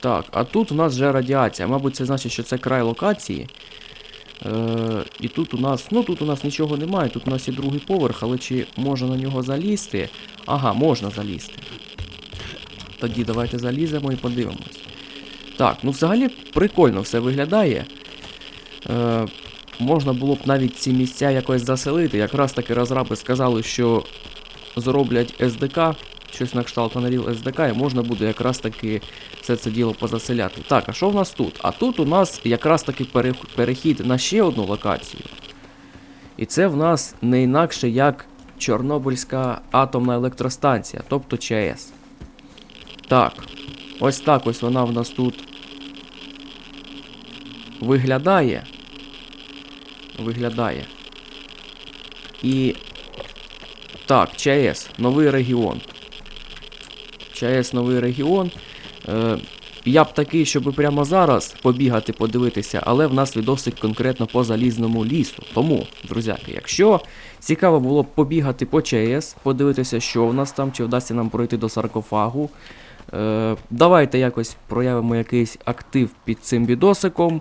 Так, а тут у нас вже радіація. Мабуть, це значить, що це край локації. Е, і тут у нас. Ну тут у нас нічого немає, тут у нас є другий поверх, але чи можна на нього залізти? Ага, можна залізти. Тоді давайте заліземо і подивимось. Так, ну взагалі прикольно все виглядає. Е, можна було б навіть ці місця якось заселити. Якраз таки розраби сказали, що зроблять СДК, щось на кшталт Unreal SDK, і можна буде якраз таки все це діло позаселяти. Так, а що в нас тут? А тут у нас якраз таки перехід на ще одну локацію. І це в нас не інакше як Чорнобильська атомна електростанція, тобто ЧАЕС. Так, ось так ось вона в нас тут виглядає. Виглядає. І. Так, ЧАЕС, новий регіон. ЧАЕС новий регіон. Е, я б такий, щоб прямо зараз побігати, подивитися, але в нас відосик конкретно по залізному лісу. Тому, друзяки, якщо цікаво було б побігати по ЧАЕС, подивитися, що в нас там, чи вдасться нам пройти до саркофагу. Е, давайте якось проявимо якийсь актив під цим відосиком,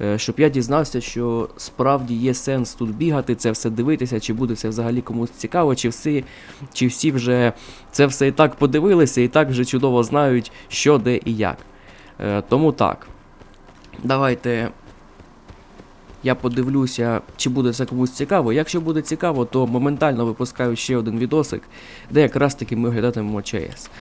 е, щоб я дізнався, що справді є сенс тут бігати, це все дивитися, чи буде це взагалі комусь цікаво, чи всі, чи всі вже це все і так подивилися, і так вже чудово знають, що, де і як. Е, тому так. Давайте. Я подивлюся, чи буде це комусь цікаво. Якщо буде цікаво, то моментально випускаю ще один відосик, де якраз таки ми оглядатимемо ЧС.